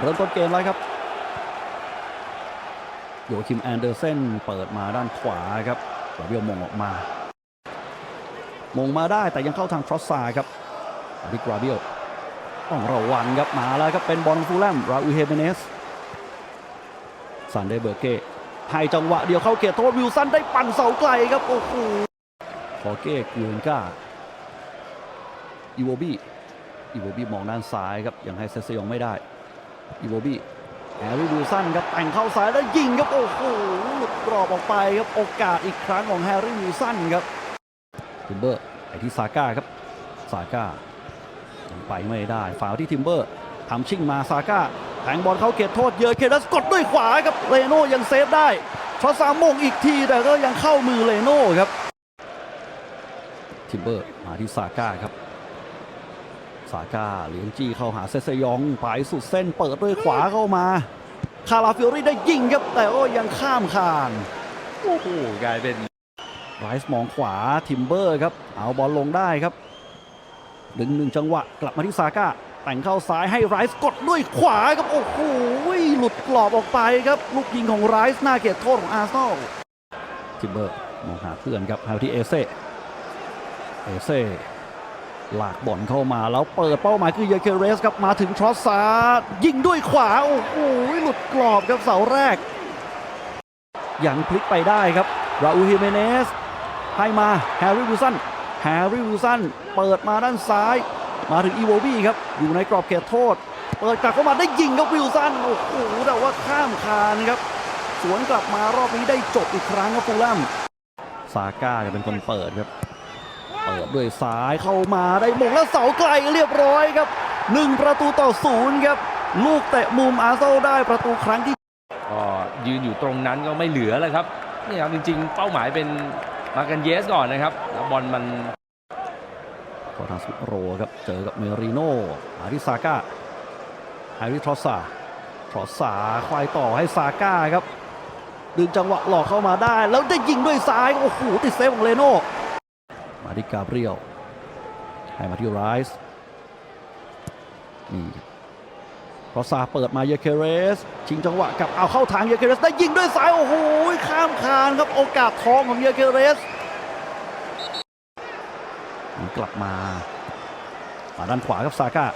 เริ่มต้นเกมแล้วครับโยคิมแอนเดอร์เซนเปิดมาด้านขวาครับกราเบียลมงออกมามงมาได้แต่ยังเข้าทางทรอสซาครับดิกราเบียลต้องระวังครับมาแล้วครับเป็นบอลฟูลแลมราอูเฮเมเนสซันเดเบอร์เก้ให้จังหวะเดียวเข้าเขตโทษวิลสันได้ปั่นเสาไกลครับโอ้โหคอเก้กูเอนกาอีโวบี้อีโวบี้มองด้านซ้ายครับยังให้เซซยองไม่ได้ อีโวบี้แฮร์รี่วิลสันครับแต่งเข้าซ้ายแล้วยิงครับโอ้โหหลุดกรอบออกไปครับโอกาสอีกครั้งของแฮร์รี่วิลสันครับทิมเบอร์ไปที่ซาก้าครับซาก้ายังไปไม่ได้ฝาวที่ทิมเบอร์ทำชิ่งมาซาก้าแทงบอลเข้าเขตโทษเยอะเคดัสกดด้วยขวาครับเรโน่ยังเซฟได้ทรอสามงอีกทีแต่ก็ยังเข้ามือเรโน่ครับทิมเบอร์มาที่ซาก้าครับ ซาก้าเลี้ยงจี้เข้าหาเซซยองไปสุดเส้นเปิดด้วยขวาเข้ามา คาราฟิโอรี่ได้ยิงครับ แต่ก็ยังข้ามคานโอ้โหกลายเป็นไรส์มองขวาทิมเบอร์ครับ เอาบอลลงได้ครับ ดึงหนึ่งจังหวะ กลับมาที่ซาก้า แต่งเข้าซ้ายให้ไรส์กดด้วยขวาครับ โอ้โหหลุดกรอบออกไปครับ ลูกยิงของไรส์หน้าเขตโทษของอาร์เซนอลทิมเบอร์มองหาเพื่อนครับหาที่เอเซ่เอเซ่ ลากบอลเข้ามาแล้วเปิดเป้าหมายคือเยเคเรสครับมาถึงทรอสซาร์ยิงด้วยขวา โอ้โหหลุดกรอบครับเสาแรก ยังพลิกไปได้ครับราอูฮิเมเนสให้มาแฮร์รี่วิลสันแฮร์รี่วิลสันเปิดมาด้านซ้าย มาถึงอีโวบี้ครับ อยู่ในกรอบเขตโทษ เปิดกลับเข้ามาได้ยิงครับวิลสันโอ้โหแต่ว่าข้ามคานครับ สวนกลับมารอบนี้ได้จบอีกครั้งครับฟูลแลมซาก้าจะเป็นคนเปิดครับ เปิดด้วยซ้ายเข้ามาได้มงแล้วเสาไกลเรียบร้อยครับหนึ่งประตูต่อศูนย์ครับ ลูกเตะมุมอาร์เซนอลได้ประตูครั้งที่ก็ยืนอยู่ตรงนั้นก็ไม่เหลือแล้วครับนี่ครับจริง ๆ เป้าหมายเป็นมากันเยสก่อนนะครับแล้วบอลมันก็ทางสุโรครับเจอกับเมริโน่มาที่ซาก้าไฮริทรอสซาทรอสซาควายต่อให้ซาก้าครับดึงจังหวะหลอกเข้ามาได้ แล้วได้ยิงด้วยซ้ายโอ้โหติดเซฟของเลโน่ มาที่กาเบรียลให้มาที่ไรส์นี่พอสซาเปิดมาเยเคเรส ชิงจังหวะกลับเอาเข้าทางเยเคเรส ได้ยิงด้วยซ้าย โอ้โห ข้ามคานครับโอกาสทองของเยเคเรสกลับมามาด้านขวาครับซาก้า